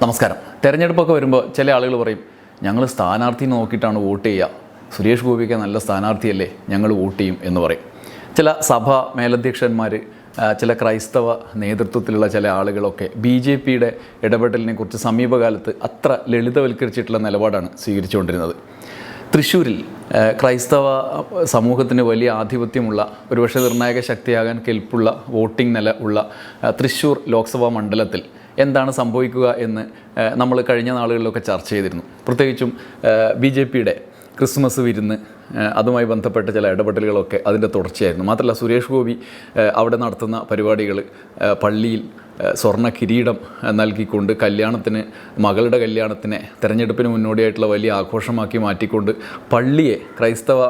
നമസ്കാരം. തെരഞ്ഞെടുപ്പൊക്കെ വരുമ്പോൾ ചില ആളുകൾ പറയും ഞങ്ങൾ സ്ഥാനാർത്ഥി നോക്കിയിട്ടാണ് വോട്ട് ചെയ്യുക. സുരേഷ് ഗോപിക്ക് നല്ല സ്ഥാനാർത്ഥിയല്ലേ ഞങ്ങൾ വോട്ട് ചെയ്യും എന്ന് പറയും. ചില സഭാ മേലധ്യക്ഷന്മാർ ചില ക്രൈസ്തവ നേതൃത്വത്തിലുള്ള ചില ആളുകളൊക്കെ ബി ജെ പിയുടെ ഇടപെടലിനെ കുറിച്ച് സമീപകാലത്ത് അത്ര ലളിതവൽക്കരിച്ചിട്ടുള്ള നിലപാടാണ് സ്വീകരിച്ചുകൊണ്ടിരുന്നത്. തൃശ്ശൂരിൽ ക്രൈസ്തവ സമൂഹത്തിന് വലിയ ആധിപത്യമുള്ള ഒരുപക്ഷെ നിർണായക ശക്തിയാകാൻ കെൽപ്പുള്ള വോട്ടിംഗ് നില ഉള്ള തൃശ്ശൂർ ലോക്സഭാ മണ്ഡലത്തിൽ എന്താണ് സംഭവിക്കുക എന്ന് നമ്മൾ കഴിഞ്ഞ നാളുകളിലൊക്കെ ചർച്ച ചെയ്തിരുന്നു. പ്രത്യേകിച്ചും ബി ജെ പിയുടെ ക്രിസ്മസ് വിരുന്ന് അതുമായി ബന്ധപ്പെട്ട ചില ഇടപെടലുകളൊക്കെ അതിന്റെ തുടർച്ചയായിരുന്നു. മാത്രമല്ല സുരേഷ് ഗോപി അവിടെ നടത്തുന്ന പരിപാടികൾ പള്ളിയിൽ സ്വർണ കിരീടം നൽകിക്കൊണ്ട് കല്യാണത്തിന് മകളുടെ കല്യാണത്തിനെ തെരഞ്ഞെടുപ്പിന് മുന്നോടിയായിട്ടുള്ള വലിയ ആഘോഷമാക്കി മാറ്റിക്കൊണ്ട് പള്ളിയെ ക്രൈസ്തവ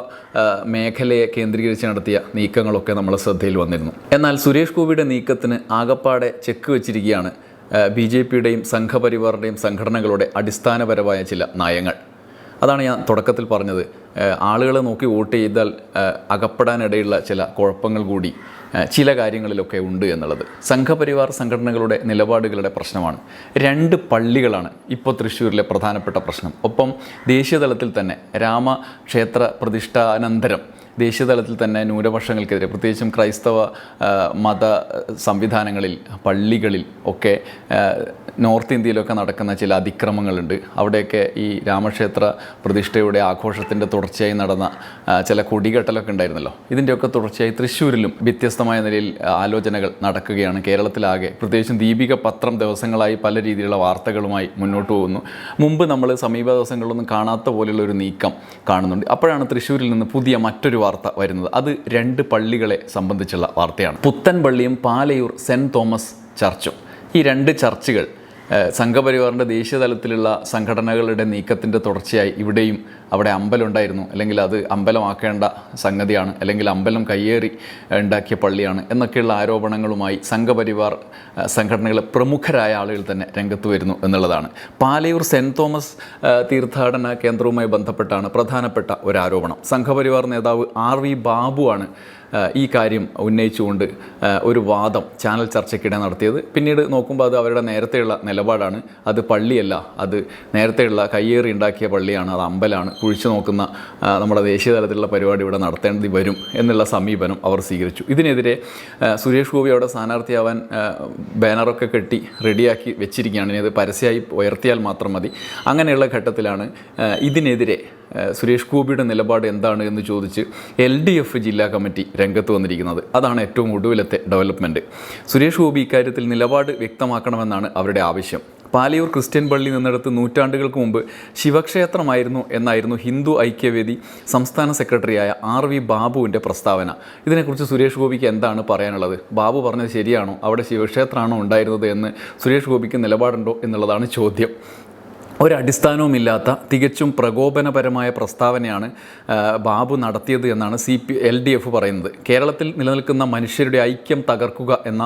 മേഖലയെ കേന്ദ്രീകരിച്ച് നടത്തിയ നീക്കങ്ങളൊക്കെ നമ്മളെ ശ്രദ്ധയിൽ വന്നിരുന്നു. എന്നാൽ സുരേഷ് ഗോപിയുടെ നീക്കത്തിന് ആകപ്പാടെ ചെക്ക് വെച്ചിരിക്കുകയാണ് ബി ജെ പിയുടെയും സംഘപരിവാറിന്റെയും സംഘടനകളുടെ അടിസ്ഥാനപരമായ ചില നയങ്ങൾ. അതാണ് ഞാൻ തുടക്കത്തിൽ പറഞ്ഞത്. ആളുകളെ നോക്കി വോട്ട് ചെയ്താൽ അകപ്പെടാനിടയുള്ള ചില കുഴപ്പങ്ങൾ കൂടി ചില കാര്യങ്ങളിലൊക്കെ ഉണ്ട് എന്നുള്ളത്. സംഘപരിവാർ സംഘടനകളുടെ നിലപാടുകളുടെ പ്രശ്നമാണ്. രണ്ട് പള്ളികളാണ് ഇപ്പോൾ തൃശ്ശൂരിലെ പ്രധാനപ്പെട്ട പ്രശ്നം. ഒപ്പം ദേശീയതലത്തിൽ തന്നെ രാമക്ഷേത്ര പ്രതിഷ്ഠാനന്തരം ദേശീയതലത്തിൽ തന്നെ ന്യൂനപക്ഷങ്ങൾക്കെതിരെ പ്രത്യേകിച്ചും ക്രൈസ്തവ മത സംവിധാനങ്ങളിൽ പള്ളികളിൽ ഒക്കെ നോർത്ത് ഇന്ത്യയിലൊക്കെ നടക്കുന്ന ചില അതിക്രമങ്ങളുണ്ട്. അവിടെയൊക്കെ ഈ രാമക്ഷേത്ര പ്രതിഷ്ഠയുടെ ആഘോഷത്തിന്റെ തുടർച്ചയായി നടന്ന ചില കൊടികെട്ടലൊക്കെ ഉണ്ടായിരുന്നല്ലോ. ഇതിന്റെയൊക്കെ തുടർച്ചയായി തൃശ്ശൂരിലും വ്യത്യസ്തമായ നിലയിൽ ആലോചനകൾ നടക്കുകയാണ് കേരളത്തിലാകെ. പ്രത്യേകിച്ചും ദീപിക പത്രം ദിവസങ്ങളായി പല രീതിയിലുള്ള വാർത്തകളുമായി മുന്നോട്ട് പോകുന്നു. മുമ്പ് നമ്മൾ സമീപ ദിവസങ്ങളിലൊന്നും കാണാത്ത പോലെയുള്ള ഒരു നീക്കം കാണുന്നുണ്ട്. അപ്പോഴാണ് തൃശ്ശൂരിൽ നിന്ന് പുതിയ മറ്റൊരു വാർത്ത വരുന്നത്. അത് രണ്ട് പള്ളികളെ സംബന്ധിച്ചുള്ള വാർത്തയാണ്. പുത്തൻപള്ളിയും പാലയൂർ സെന്റ് തോമസ് ചർച്ചും. ഈ രണ്ട് ചർച്ചുകൾ സംഘപരിവാറിന്റെ ദേശീയ തലത്തിലുള്ള സംഘടനകളുടെ നീക്കത്തിന്റെ തുടർച്ചയായി ഇവിടെയും അവിടെ അമ്പലമുണ്ടായിരുന്നു. അല്ലെങ്കിൽ അത് അമ്പലമാക്കേണ്ട സംഗതിയാണ്. അല്ലെങ്കിൽ അമ്പലം കയ്യേറി ഉണ്ടാക്കിയ പള്ളിയാണ് എന്നൊക്കെയുള്ള ആരോപണങ്ങളുമായി സംഘപരിവാർ സംഘടനകളെ പ്രമുഖരായ ആളുകൾ തന്നെ രംഗത്ത് വരുന്നു എന്നുള്ളതാണ്. പാലയൂർ സെന്റ് തോമസ് തീർത്ഥാടന കേന്ദ്രവുമായി ബന്ധപ്പെട്ടാണ് പ്രധാനപ്പെട്ട ഒരു ആരോപണം സംഘപരിവാർ നേതാവ് ആർ വി ബാബുവാണ് ഏഹ്, ഈ കാര്യം ഉന്നയിച്ചുകൊണ്ട് ഒരു വാദം ചാനൽ ചർച്ചയ്ക്കിടെ നടത്തിയത്. പിന്നീട് നോക്കുമ്പോൾ അത് അവരുടെ നേരത്തെയുള്ള നിലപാടാണ്. അത് പള്ളിയല്ല. അത് നേരത്തെയുള്ള കയ്യേറി ഉണ്ടാക്കിയ പള്ളിയാണ്. അത് അമ്പലമാണ് കുഴിച്ചു നോക്കുന്ന നമ്മുടെ ദേശീയ തലത്തിലുള്ള പരിപാടി ഇവിടെ നടത്തേണ്ടി വരും എന്നുള്ള സമീപനം അവർ സ്വീകരിച്ചു. ഇതിനെതിരെ സുരേഷ് ഗോപി അവിടെ സ്ഥാനാർത്ഥിയാവാൻ ബാനറൊക്കെ കെട്ടി റെഡിയാക്കി വെച്ചിരിക്കുകയാണ്. ഇനി അത് പരസ്യമായി ഉയർത്തിയാൽ മാത്രം മതി. അങ്ങനെയുള്ള ഘട്ടത്തിലാണ് ഇതിനെതിരെ സുരേഷ് ഗോപിയുടെ നിലപാട് എന്താണ് എന്ന് ചോദിച്ച് എൽ ഡി എഫ് ജില്ലാ കമ്മിറ്റി രംഗത്ത് വന്നിരിക്കുന്നത്. അതാണ് ഏറ്റവും ഒടുവിലത്തെ ഡെവലപ്മെന്റ് സുരേഷ് ഗോപി ഇക്കാര്യത്തിൽ നിലപാട് വ്യക്തമാക്കണമെന്നാണ് അവരുടെ ആവശ്യം. പാലയൂർ ക്രിസ്ത്യൻ പള്ളി നിന്നിടത്ത് നൂറ്റാണ്ടുകൾക്ക് മുമ്പ് ശിവക്ഷേത്രമായിരുന്നു എന്നായിരുന്നു ഹിന്ദു ഐക്യവേദി സംസ്ഥാന സെക്രട്ടറിയായ ആർ വി ബാബുവിന്റെ പ്രസ്താവന. ഇതിനെക്കുറിച്ച് സുരേഷ് ഗോപിക്ക് എന്താണ് പറയാനുള്ളത്? ബാബു പറഞ്ഞത് ശരിയാണോ? അവിടെ ശിവക്ഷേത്രമാണോ ഉണ്ടായിരുന്നത് എന്ന് സുരേഷ് ഗോപിക്ക് നിലപാടുണ്ടോ എന്നുള്ളതാണ് ചോദ്യം. ഒരടിസ്ഥാനവുമില്ലാത്ത തികച്ചും പ്രകോപനപരമായ പ്രസ്താവനയാണ് ബാബു നടത്തിയത് എന്നാണ് C P L D F പറയുന്നത്. കേരളത്തിൽ നിലനിൽക്കുന്ന മനുഷ്യരുടെ ഐക്യം തകർക്കുക എന്ന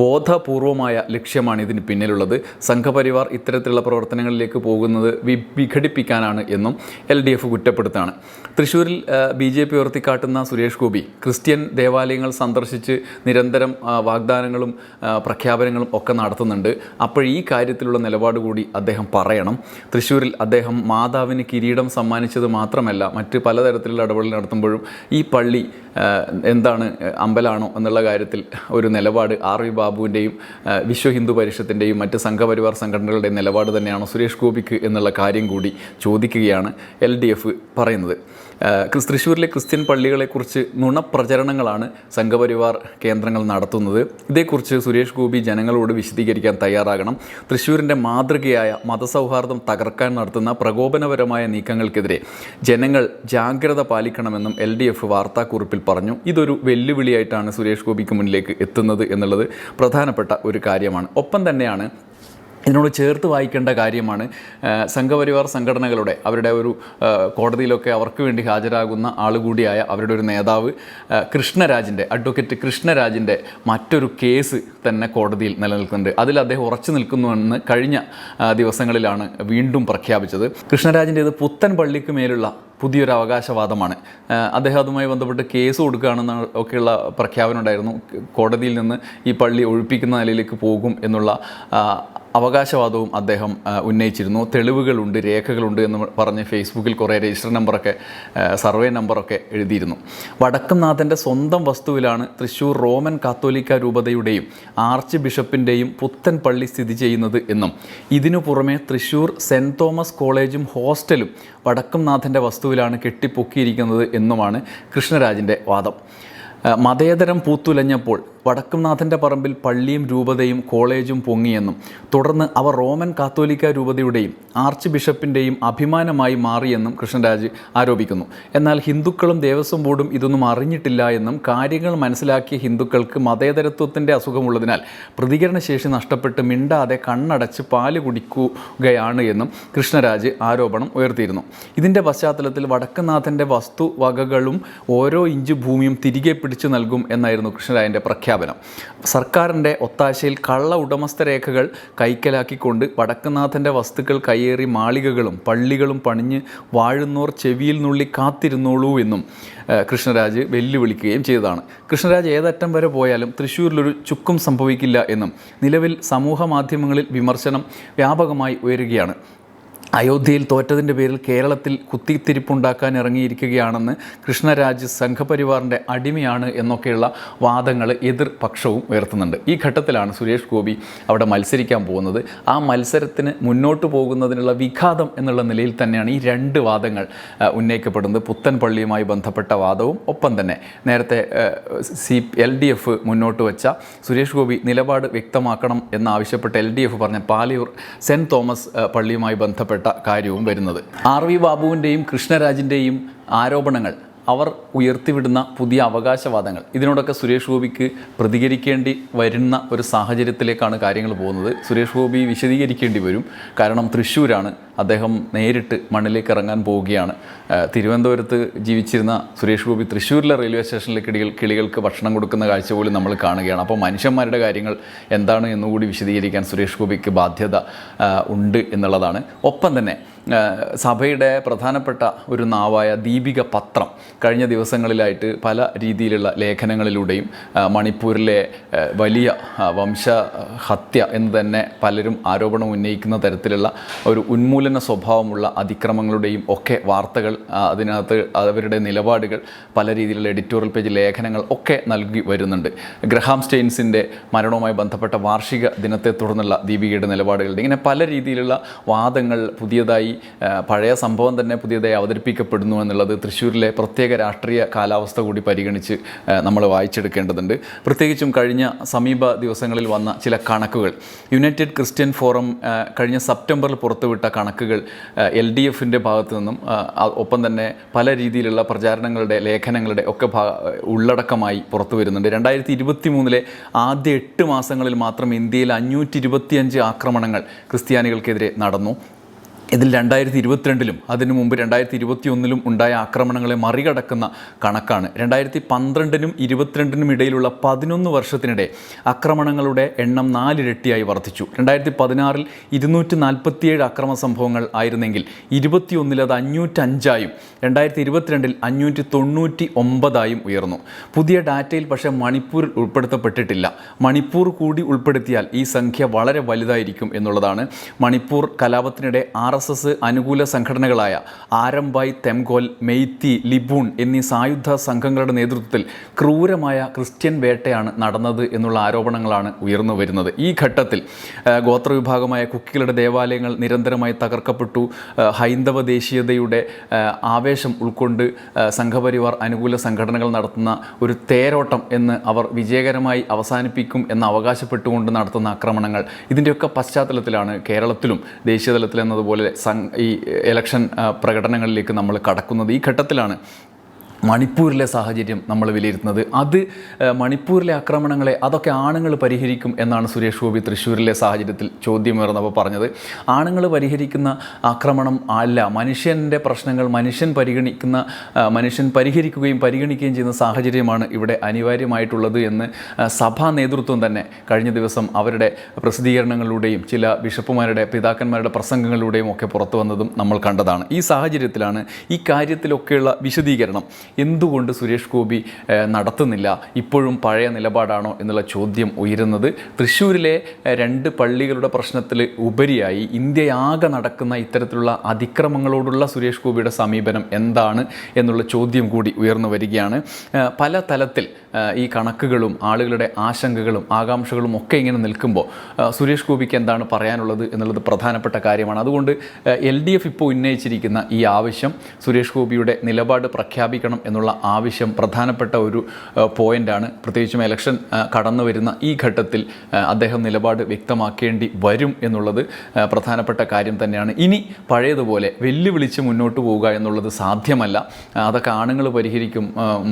ബോധപൂർവമായ ലക്ഷ്യമാണ് ഇതിന് പിന്നിലുള്ളത്. സംഘപരിവാർ ഇത്തരത്തിലുള്ള പ്രവർത്തനങ്ങളിലേക്ക് പോകുന്നത് വിഘടിപ്പിക്കാനാണ് എന്നും എൽ ഡി എഫ് കുറ്റപ്പെടുത്താണ് തൃശ്ശൂരിൽ ബി ജെ പി ഉയർത്തിക്കാട്ടുന്ന സുരേഷ് ഗോപി ക്രിസ്ത്യൻ ദേവാലയങ്ങൾ സന്ദർശിച്ച് നിരന്തരം വാഗ്ദാനങ്ങളും പ്രഖ്യാപനങ്ങളും ഒക്കെ നടത്തുന്നുണ്ട്. അപ്പോൾ ഈ കാര്യത്തിലുള്ള നിലപാട് കൂടി അദ്ദേഹം പറയണം. തൃശ്ശൂരിൽ അദ്ദേഹം മാതാവിന് കിരീടം സമ്മാനിച്ചത് മാത്രമല്ല മറ്റ് പലതരത്തിലുള്ള ഇടപെടൽ നടത്തുമ്പോഴും ഈ പള്ളി എന്താണ് അമ്പലാണോ എന്നുള്ള കാര്യത്തിൽ ഒരു നിലപാട് ആർ വി ബാബുവിന്റെയും വിശ്വ ഹിന്ദു പരിഷത്തിന്റെയും മറ്റ് സംഘപരിവാർ സംഘടനകളുടെയും നിലപാട് തന്നെയാണോ സുരേഷ് ഗോപിക്ക് എന്നുള്ള കാര്യം കൂടി ചോദിക്കുകയാണ് എൽ ഡി എഫ് പറയുന്നത്. തൃശ്ശൂരിലെ ക്രിസ്ത്യൻ പള്ളികളെക്കുറിച്ച് നുണപ്രചരണങ്ങളാണ് സംഘപരിവാർ കേന്ദ്രങ്ങൾ നടത്തുന്നത്. ഇതേക്കുറിച്ച് സുരേഷ് ഗോപി ജനങ്ങളോട് വിശദീകരിക്കാൻ തയ്യാറാകണം. തൃശ്ശൂരിന്റെ മാതൃകയായ മതസൗഹാർദ്ദം തകർക്കാൻ നടത്തുന്ന പ്രകോപനപരമായ നീക്കങ്ങൾക്കെതിരെ ജനങ്ങൾ ജാഗ്രത പാലിക്കണമെന്നും എൽ ഡി എഫ് വാർത്താക്കുറിപ്പിൽ പറഞ്ഞു. ഇതൊരു വെല്ലുവിളിയായിട്ടാണ് സുരേഷ് ഗോപിക്ക് മുന്നിലേക്ക് എത്തുന്നത് എന്നുള്ളത് പ്രധാനപ്പെട്ട ഒരു കാര്യമാണ്. ഒപ്പം തന്നെയാണ് ഇതിനോട് ചേർത്ത് വായിക്കേണ്ട കാര്യമാണ് സംഘപരിവാർ സംഘടനകളുടെ അവരുടെ ഒരു കോടതിയിലൊക്കെ അവർക്ക് വേണ്ടി ഹാജരാകുന്ന ആളുകൂടിയായ അവരുടെ ഒരു നേതാവ് കൃഷ്ണരാജിന്റെ അഡ്വക്കേറ്റ് കൃഷ്ണരാജിന്റെ മറ്റൊരു കേസ് തന്നെ കോടതിയിൽ നിലനിൽക്കുന്നുണ്ട്. അതിൽ അദ്ദേഹം ഉറച്ചു നിൽക്കുന്നുവെന്ന് കഴിഞ്ഞ ദിവസങ്ങളിലാണ് വീണ്ടും പ്രഖ്യാപിച്ചത്. കൃഷ്ണരാജിന്റെ ഇത് പുത്തൻ പള്ളിക്ക് മേലുള്ള പുതിയൊരു അവകാശവാദമാണ്. അദ്ദേഹം അതുമായി ബന്ധപ്പെട്ട് കേസ് കൊടുക്കുകയാണെന്ന ഒക്കെയുള്ള പ്രഖ്യാപനം ഉണ്ടായിരുന്നു. കോടതിയിൽ നിന്ന് ഈ പള്ളി ഒഴിപ്പിക്കുന്ന നിലയിലേക്ക് പോകും എന്നുള്ള അവകാശവാദവും അദ്ദേഹം ഉന്നയിച്ചിരുന്നു. തെളിവുകളുണ്ട് രേഖകളുണ്ട് എന്ന് പറഞ്ഞ് ഫേസ്ബുക്കിൽ കുറേ രജിസ്റ്റർ നമ്പറൊക്കെ സർവേ നമ്പറൊക്കെ എഴുതിയിരുന്നു. വടക്കുംനാഥന്റെ സ്വന്തം വസ്തുവിലാണ് തൃശ്ശൂർ റോമൻ കാത്തോലിക്ക രൂപതയുടെയും ആർച്ച് ബിഷപ്പിന്റെയും പുത്തൻ പള്ളി സ്ഥിതി ചെയ്യുന്നത് എന്നും ഇതിനു പുറമെ തൃശ്ശൂർ സെന്റ് തോമസ് കോളേജും ഹോസ്റ്റലും വടക്കുംനാഥന്റെ വസ്തുവിലാണ് കെട്ടിപ്പൊക്കിയിരിക്കുന്നത് എന്നുമാണ് കൃഷ്ണരാജിന്റെ വാദം. മതേതരം പൂത്തുലഞ്ഞപ്പോൾ വടക്കുംനാഥന്റെ പറമ്പിൽ പള്ളിയും രൂപതയും കോളേജും പൊങ്ങിയെന്നും തുടർന്ന് അവ റോമൻ കാത്തോലിക്ക രൂപതയുടെയും ആർച്ച് ബിഷപ്പിന്റെയും അഭിമാനമായി മാറിയെന്നും കൃഷ്ണരാജ് ആരോപിക്കുന്നു. എന്നാൽ ഹിന്ദുക്കളും ദേവസ്വം ബോർഡും ഇതൊന്നും അറിഞ്ഞിട്ടില്ല എന്നും കാര്യങ്ങൾ മനസ്സിലാക്കിയ ഹിന്ദുക്കൾക്ക് മതേതരത്വത്തിന്റെ അസുഖമുള്ളതിനാൽ പ്രതികരണശേഷി നഷ്ടപ്പെട്ട് മിണ്ടാതെ കണ്ണടച്ച് പാൽ കുടിക്കുകയാണ് എന്നും കൃഷ്ണരാജ് ആരോപണം ഉയർത്തിയിരുന്നു. ഇതിന്റെ പശ്ചാത്തലത്തിൽ വടക്കുംനാഥന്റെ വസ്തുവകകളും ഓരോ ഇഞ്ച് ഭൂമിയും തിരികെ പിടിച്ചു നൽകും എന്നായിരുന്നു കൃഷ്ണരാജന്റെ പ്രഖ്യാപനം. സർക്കാരിന്റെ ഒത്താശയിൽ കള്ള ഉടമസ്ഥ രേഖകൾ കൈക്കലാക്കിക്കൊണ്ട് വടക്കുന്നാഥന്റെ വസ്തുക്കൾ കയ്യേറി മാളികകളും പള്ളികളും പണിഞ്ഞ് വാഴുന്നോർ ചെവിയിൽ നുള്ളി കാത്തിരുന്നോളൂ എന്നും കൃഷ്ണരാജ് വെല്ലുവിളിക്കുകയും ചെയ്തതാണ്. കൃഷ്ണരാജ് ഏതറ്റം വരെ പോയാലും തൃശ്ശൂരിലൊരു ചുക്കും സംഭവിക്കില്ല എന്നും നിലവിൽ സമൂഹ മാധ്യമങ്ങളിൽ വിമർശനം വ്യാപകമായി ഉയരുകയാണ്. അയോധ്യയിൽ തോറ്റതിന്റെ പേരിൽ കേരളത്തിൽ കുത്തിത്തിരിപ്പുണ്ടാക്കാൻ ഇറങ്ങിയിരിക്കുകയാണെന്ന് കൃഷ്ണരാജ് സംഘപരിവാറിന്റെ അടിമയാണ് എന്നൊക്കെയുള്ള വാദങ്ങൾ എതിർപക്ഷവും ഉയർത്തുന്നുണ്ട്. ഈ ഘട്ടത്തിലാണ് സുരേഷ് ഗോപി അവിടെ മത്സരിക്കാൻ പോകുന്നത്. ആ മത്സരത്തിന് മുന്നോട്ട് പോകുന്നതിനുള്ള വിഘാതം എന്നുള്ള നിലയിൽ തന്നെയാണ് ഈ രണ്ട് വാദങ്ങൾ ഉന്നയിക്കപ്പെടുന്നത്. പുത്തൻ പള്ളിയുമായി ബന്ധപ്പെട്ട വാദവും ഒപ്പം തന്നെ നേരത്തെ സി എൽ ഡി എഫ് മുന്നോട്ട് വെച്ച സുരേഷ് ഗോപി നിലപാട് വ്യക്തമാക്കണം എന്നാവശ്യപ്പെട്ട് എൽ ഡി എഫ് പറഞ്ഞ പാലിയൂർ സെന്റ് തോമസ് പള്ളിയുമായി ബന്ധപ്പെട്ട കാര്യവും വരുന്നത്. ആർ വി ബാബുവിന്റെയും കൃഷ്ണരാജിന്റെയും ആരോപണങ്ങൾ അവർ ഉയർത്തിവിടുന്ന പുതിയ അവകാശവാദങ്ങൾ. ഇതിനോടൊക്കെ സുരേഷ് ഗോപിക്ക് പ്രതികരിക്കേണ്ടി വരുന്ന ഒരു സാഹചര്യത്തിലേക്കാണ് കാര്യങ്ങൾ പോകുന്നത്. സുരേഷ് ഗോപി വിശദീകരിക്കേണ്ടി വരും. കാരണം തൃശ്ശൂരാണ് അദ്ദേഹം നേരിട്ട് മണ്ണിലേക്ക് ഇറങ്ങാൻ പോവുകയാണ്. തിരുവനന്തപുരത്ത് ജീവിച്ചിരുന്ന സുരേഷ് ഗോപി തൃശ്ശൂരിലെ റെയിൽവേ സ്റ്റേഷനിലെ കിളികൾ കിളികൾക്ക് ഭക്ഷണം കൊടുക്കുന്ന കാഴ്ച പോലും നമ്മൾ കാണുകയാണ്. അപ്പോൾ മനുഷ്യന്മാരുടെ കാര്യങ്ങൾ എന്താണ് എന്നുകൂടി വിശദീകരിക്കാൻ സുരേഷ് ഗോപിക്ക് ബാധ്യത ഉണ്ട് എന്നുള്ളതാണ്. ഒപ്പം തന്നെ സഭയുടെ പ്രധാനപ്പെട്ട ഒരു നാവായ ദീപിക പത്രം കഴിഞ്ഞ ദിവസങ്ങളിലായിട്ട് പല രീതിയിലുള്ള ലേഖനങ്ങളിലൂടെയും മണിപ്പൂരിലെ വലിയ വംശഹത്യ എന്ന് തന്നെ പലരും ആരോപണം ഉന്നയിക്കുന്ന തരത്തിലുള്ള ഒരു ഉന്മൂലന സ്വഭാവമുള്ള അതിക്രമങ്ങളുടെയും ഒക്കെ വാർത്തകൾ അതിനകത്ത് അവരുടെ നിലപാടുകൾ പല രീതിയിലുള്ള എഡിറ്റോറിയൽ പേജ് ലേഖനങ്ങൾ ഒക്കെ നൽകി വരുന്നുണ്ട്. ഗ്രഹാം സ്റ്റെയിൻസിന്റെ മരണവുമായി ബന്ധപ്പെട്ട വാർഷിക ദിനത്തെ തുടർന്നുള്ള ദീപികയുടെ നിലപാടുകളുടെ ഇങ്ങനെ പല രീതിയിലുള്ള വാദങ്ങൾ പുതിയതായി പഴയ സംഭവം തന്നെ പുതിയതായി അവതരിപ്പിക്കപ്പെടുന്നു എന്നുള്ളത് തൃശ്ശൂരിലെ പ്രത്യേക രാഷ്ട്രീയ കാലാവസ്ഥ കൂടി പരിഗണിച്ച് നമ്മൾ വായിച്ചെടുക്കേണ്ടതുണ്ട്. പ്രത്യേകിച്ചും കഴിഞ്ഞ സമീപ ദിവസങ്ങളിൽ വന്ന ചില കണക്കുകൾ. യുണൈറ്റഡ് ക്രിസ്ത്യൻ ഫോറം കഴിഞ്ഞ സെപ്റ്റംബറിൽ പുറത്തുവിട്ട കണക്കുകൾ എൽ ഡി എഫിന്റെ ഭാഗത്തു നിന്നും ഒപ്പം തന്നെ പല രീതിയിലുള്ള പ്രചാരണങ്ങളുടെ ലേഖനങ്ങളുടെ ഒക്കെ ഉള്ളടക്കമായി പുറത്തു വരുന്നുണ്ട് രണ്ടായിരത്തി ഇരുപത്തി മൂന്നിലെ ആദ്യ എട്ട് മാസങ്ങളിൽ മാത്രം ഇന്ത്യയിൽ അഞ്ഞൂറ്റി ഇരുപത്തിയഞ്ച് ആക്രമണങ്ങൾ ക്രിസ്ത്യാനികൾക്കെതിരെ നടന്നു. ഇതിൽ രണ്ടായിരത്തി ഇരുപത്തിരണ്ടിലും അതിനു മുമ്പ് രണ്ടായിരത്തി ഇരുപത്തി ഒന്നിലും ഉണ്ടായ ആക്രമണങ്ങളെ മറികടക്കുന്ന കണക്കാണ്. രണ്ടായിരത്തി പന്ത്രണ്ടിനും ഇരുപത്തിരണ്ടിനും ഇടയിലുള്ള പതിനൊന്ന് വർഷത്തിനിടെ ആക്രമണങ്ങളുടെ എണ്ണം നാലിരട്ടിയായി വർദ്ധിച്ചു. രണ്ടായിരത്തി പതിനാറിൽ ഇരുന്നൂറ്റി നാൽപ്പത്തിയേഴ് അക്രമ സംഭവങ്ങൾ ആയിരുന്നെങ്കിൽ ഇരുപത്തിയൊന്നിൽ അത് അഞ്ഞൂറ്റഞ്ചായും രണ്ടായിരത്തി ഇരുപത്തിരണ്ടിൽ അഞ്ഞൂറ്റി തൊണ്ണൂറ്റി ഒമ്പതായും ഉയർന്നു. പുതിയ ഡാറ്റയിൽ പക്ഷേ മണിപ്പൂർ ഉൾപ്പെടുത്തപ്പെട്ടിട്ടില്ല. മണിപ്പൂർ കൂടി ഉൾപ്പെടുത്തിയാൽ ഈ സംഖ്യ വളരെ വലുതായിരിക്കും എന്നുള്ളതാണ്. മണിപ്പൂർ കലാപത്തിനിടെ ആർ എസ് എസ് അനുകൂല സംഘടനകളായ ആരംബായ് തെംഗോൽ മെയ്ത്തി ലിബൂൺ എന്നീ സായുധ സംഘങ്ങളുടെ നേതൃത്വത്തിൽ ക്രൂരമായ ക്രിസ്ത്യൻ വേട്ടയാണ് നടന്നത് എന്നുള്ള ആരോപണങ്ങളാണ് ഉയർന്നു വരുന്നത്. ഈ ഘട്ടത്തിൽ ഗോത്രവിഭാഗമായ കുക്കികളുടെ ദേവാലയങ്ങൾ നിരന്തരമായി തകർക്കപ്പെട്ടു. ഹൈന്ദവ ദേശീയതയുടെ ആവേശം ഉൾക്കൊണ്ട് സംഘപരിവാർ അനുകൂല സംഘടനകൾ നടത്തുന്ന ഒരു തേരോട്ടം എന്ന് അവർ വിജയകരമായി അവസാനിപ്പിക്കും എന്ന് അവകാശപ്പെട്ടുകൊണ്ട് നടത്തുന്ന ആക്രമണങ്ങൾ. ഇതിന്റെയൊക്കെ പശ്ചാത്തലത്തിലാണ് കേരളത്തിലും സം- ഈ ഇലക്ഷൻ പ്രകടനങ്ങളിലേക്ക് നമ്മൾ കടക്കുന്നത് ഈ ഘട്ടത്തിലാണ്. മണിപ്പൂരിലെ സാഹചര്യം നമ്മൾ വിലയിരുത്തുന്നത്. അത് മണിപ്പൂരിലെ ആക്രമണങ്ങളെ അതൊക്കെ ആണുങ്ങൾ പരിഹരിക്കും എന്നാണ് സുരേഷ് ഗോപി തൃശ്ശൂരിലെ സാഹചര്യത്തിൽ ചോദ്യമുയർന്നപ്പോൾ പറഞ്ഞത്. ആണുങ്ങൾ പരിഹരിക്കുന്ന ആക്രമണം അല്ല. മനുഷ്യന്റെ പ്രശ്നങ്ങൾ മനുഷ്യൻ പരിഗണിക്കുന്ന മനുഷ്യൻ പരിഹരിക്കുകയും പരിഗണിക്കുകയും ചെയ്യുന്ന സാഹചര്യമാണ് ഇവിടെ അനിവാര്യമായിട്ടുള്ളത് എന്ന് സഭാ നേതൃത്വം തന്നെ കഴിഞ്ഞ ദിവസം അവരുടെ പ്രസിദ്ധീകരണങ്ങളിലൂടെയും ചില ബിഷപ്പുമാരുടെ പിതാക്കന്മാരുടെ പ്രസംഗങ്ങളിലൂടെയും ഒക്കെ പുറത്തു വന്നതും നമ്മൾ കണ്ടതാണ്. ഈ സാഹചര്യത്തിലാണ് ഈ കാര്യത്തിലൊക്കെയുള്ള വിശദീകരണം. എന്തുകൊണ്ട് സുരേഷ് ഗോപി നടത്തുന്നില്ല? ഇപ്പോഴും പഴയ നിലപാടാണോ എന്നുള്ള ചോദ്യം ഉയരുന്നത്. തൃശ്ശൂരിലെ രണ്ട് പള്ളികളുടെ പ്രശ്നത്തിൽ ഉപരിയായി ഇന്ത്യയാകെ നടക്കുന്ന ഇത്തരത്തിലുള്ള അതിക്രമങ്ങളോടുള്ള സുരേഷ് ഗോപിയുടെ സമീപനം എന്താണ് എന്നുള്ള ചോദ്യം കൂടി ഉയർന്നു വരികയാണ്. പല തലത്തിൽ ഈ കണക്കുകളും ആളുകളുടെ ആശങ്കകളും ആകാംക്ഷകളും ഒക്കെ ഇങ്ങനെ നിൽക്കുമ്പോൾ സുരേഷ് ഗോപിക്ക് എന്താണ് പറയാനുള്ളത് എന്നുള്ളത് പ്രധാനപ്പെട്ട കാര്യമാണ്. അതുകൊണ്ട് എൽ ഡി എഫ് ഇപ്പോൾ ഉന്നയിച്ചിരിക്കുന്ന ഈ ആവശ്യം സുരേഷ് ഗോപിയുടെ നിലപാട് പ്രഖ്യാപിക്കണം എന്നുള്ള ആവശ്യം പ്രധാനപ്പെട്ട ഒരു പോയിന്റാണ് പ്രത്യേകിച്ചും ഇലക്ഷൻ കടന്നു വരുന്ന ഈ ഘട്ടത്തിൽ അദ്ദേഹം നിലപാട് വ്യക്തമാക്കേണ്ടി വരും എന്നുള്ളത് പ്രധാനപ്പെട്ട കാര്യം തന്നെയാണ്. ഇനി പഴയതുപോലെ വെല്ലുവിളിച്ച് മുന്നോട്ട് പോവുക എന്നുള്ളത് സാധ്യമല്ല. അതൊക്കെ ആണുങ്ങൾ പരിഹരിക്കും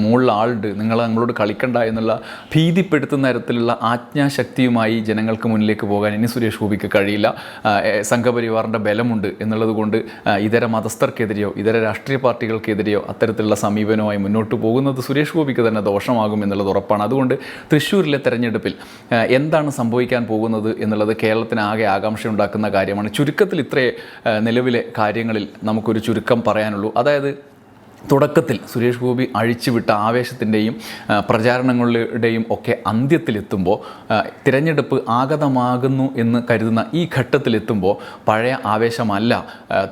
മുകളിൽ ആളുണ്ട് നിങ്ങൾ നമ്മളോട് കളിക്കണ്ട എന്നുള്ള ഭീതിപ്പെടുത്തുന്ന തരത്തിലുള്ള ആജ്ഞാശക്തിയുമായി ജനങ്ങൾക്ക് മുന്നിലേക്ക് പോകാൻ ഇനി സുരേഷ് ഗോപിക്ക് കഴിയില്ല. സംഘപരിവാറിന്റെ ബലമുണ്ട് എന്നുള്ളത് കൊണ്ട് ഇതര മതസ്ഥർക്കെതിരെയോ ഇതര രാഷ്ട്രീയ പാർട്ടികൾക്കെതിരെയോ അത്തരത്തിലുള്ള സമീപനവുമായി മുന്നോട്ട് പോകുന്നത് സുരേഷ് ഗോപിക്ക് തന്നെ ദോഷമാകും എന്നുള്ളത് ഉറപ്പാണ്. അതുകൊണ്ട് തൃശ്ശൂരിലെ തെരഞ്ഞെടുപ്പിൽ എന്താണ് സംഭവിക്കാൻ പോകുന്നത് എന്നുള്ളത് കേരളത്തിന് ആകെ ആകാംക്ഷ ഉണ്ടാക്കുന്ന കാര്യമാണ്. ചുരുക്കത്തിൽ ഇത്രയേ നിലവിലെ കാര്യങ്ങളിൽ നമുക്കൊരു ചുരുക്കം പറയാനുള്ളൂ. അതായത് തുടക്കത്തിൽ സുരേഷ് ഗോപി അഴിച്ചുവിട്ട ആവേശത്തിന്റെയും പ്രചാരണങ്ങളുടെയും ഒക്കെ അന്ത്യത്തിലെത്തുമ്പോൾ തിരഞ്ഞെടുപ്പ് ആഗതമാകുന്നു എന്ന് കരുതുന്ന ഈ ഘട്ടത്തിലെത്തുമ്പോൾ പഴയ ആവേശമല്ല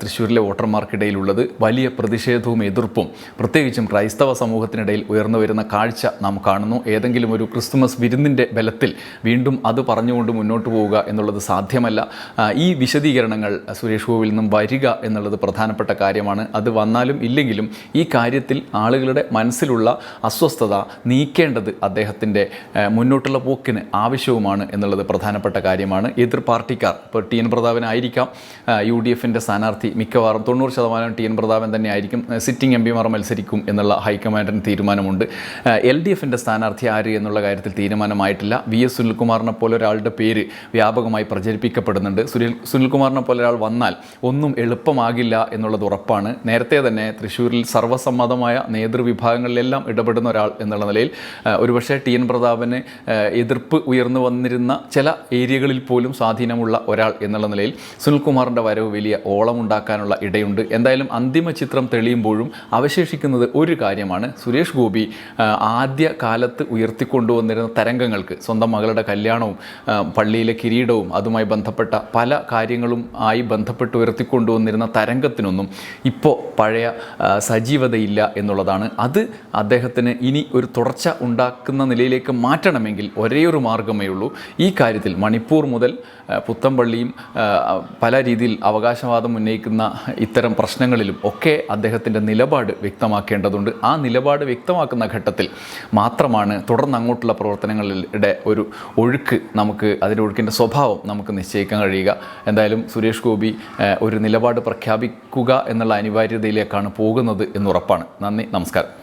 തൃശ്ശൂരിലെ വോട്ടർമാർക്കിടയിലുള്ളത്. വലിയ പ്രതിഷേധവും എതിർപ്പും പ്രത്യേകിച്ചും ക്രൈസ്തവ സമൂഹത്തിനിടയിൽ ഉയർന്നു വരുന്ന കാഴ്ച നാം കാണുന്നു. ഏതെങ്കിലും ഒരു ക്രിസ്തുമസ് വിരുന്നിന്റെ ബലത്തിൽ വീണ്ടും അത് പറഞ്ഞുകൊണ്ട് മുന്നോട്ട് പോവുക എന്നുള്ളത് സാധ്യമല്ല. ഈ വിശദീകരണങ്ങൾ സുരേഷ് ഗോപിയിൽ നിന്നും വരിക എന്നുള്ളത് പ്രധാനപ്പെട്ട കാര്യമാണ്. അത് വന്നാലും ഇല്ലെങ്കിലും കാര്യത്തിൽ ആളുകളുടെ മനസ്സിലുള്ള അസ്വസ്ഥത നീക്കേണ്ടത് അദ്ദേഹത്തിന്റെ മുന്നോട്ടുള്ള പോക്കിന് ആവശ്യവുമാണ് എന്നുള്ളത് പ്രധാനപ്പെട്ട കാര്യമാണ്. എതിർ പാർട്ടിക്കാർ ഇപ്പോൾ ടി എൻ പ്രതാപനായിരിക്കാം. യു ഡി എഫിന്റെ സ്ഥാനാർത്ഥി മിക്കവാറും തൊണ്ണൂറ് ശതമാനം ടി എൻ പ്രതാപൻ തന്നെ ആയിരിക്കും സിറ്റിംഗ് എം പിമാർ മത്സരിക്കും എന്നുള്ള ഹൈക്കമാൻഡിന് തീരുമാനമുണ്ട്. എൽ ഡി എഫിന്റെ സ്ഥാനാർത്ഥി ആര് എന്നുള്ള കാര്യത്തിൽ തീരുമാനമായിട്ടില്ല. വി എസ് സുനിൽകുമാറിനെ പോലെ ഒരാളുടെ പേര് വ്യാപകമായി പ്രചരിപ്പിക്കപ്പെടുന്നുണ്ട്. സുനിൽ സുനിൽകുമാറിനെ പോലെ ഒരാൾ വന്നാൽ ഒന്നും എളുപ്പമാകില്ല എന്നുള്ളത് ഉറപ്പാണ്. നേരത്തെ തന്നെ തൃശ്ശൂരിൽ സർവസമ്മതമായ നേതൃവിഭാഗങ്ങളിലെല്ലാം ഇടപെടുന്ന ഒരാൾ എന്നുള്ള നിലയിൽ ഒരുപക്ഷെ ടി എൻ പ്രതാപന് എതിർപ്പ് ഉയർന്നു വന്നിരുന്ന ചില ഏരിയകളിൽ പോലും സ്വാധീനമുള്ള ഒരാൾ എന്നുള്ള നിലയിൽ സുനിൽകുമാറിന്റെ വരവ് വലിയ ഓളമുണ്ടാക്കാനുള്ള ഇടയുണ്ട്. എന്തായാലും അന്തിമ ചിത്രം തെളിയുമ്പോഴും അവശേഷിക്കുന്നത് ഒരു കാര്യമാണ്. സുരേഷ് ഗോപി ആദ്യ കാലത്ത് ഉയർത്തിക്കൊണ്ടുവന്നിരുന്ന തരംഗങ്ങൾക്ക് സ്വന്തം മകളുടെ കല്യാണവും പള്ളിയിലെ കിരീടവും അതുമായി ബന്ധപ്പെട്ട പല കാര്യങ്ങളും ആയി ബന്ധപ്പെട്ട് ഉയർത്തിക്കൊണ്ടുവന്നിരുന്ന തരംഗത്തിനൊന്നും ഇപ്പോൾ പഴയ ആ, സജീവതയില്ല എന്നുള്ളതാണ്. അത് അദ്ദേഹത്തിന് ഇനി ഒരു തുടർച്ച ഉണ്ടാക്കുന്ന നിലയിലേക്ക് മാറ്റണമെങ്കിൽ ഒരേയൊരു മാർഗമേ ഉള്ളൂ. ഈ കാര്യത്തിൽ മണിപ്പൂർ മുതൽ പുത്തമ്പള്ളിയും പല രീതിയിൽ അവകാശവാദം ഉന്നയിക്കുന്ന ഇത്തരം പ്രശ്നങ്ങളിലും ഒക്കെ അദ്ദേഹത്തിന്റെ നിലപാട് വ്യക്തമാക്കേണ്ടതുണ്ട്. ആ നിലപാട് വ്യക്തമാക്കുന്ന ഘട്ടത്തിൽ മാത്രമാണ് തുടർന്ന് അങ്ങോട്ടുള്ള പ്രവർത്തനങ്ങളുടെ ഒരു ഒഴുക്ക് നമുക്ക് അതിന്റെ ഒഴുക്കിന്റെ സ്വഭാവം നമുക്ക് നിശ്ചയിക്കാൻ കഴിയുക. എന്തായാലും സുരേഷ് ഗോപി ഒരു നിലപാട് പ്രഖ്യാപിക്കുക എന്നുള്ള അനിവാര്യതയിലേക്കാണ് പോകുന്നത് എന്നുറപ്പാണ് നന്ദി നമസ്കാരം.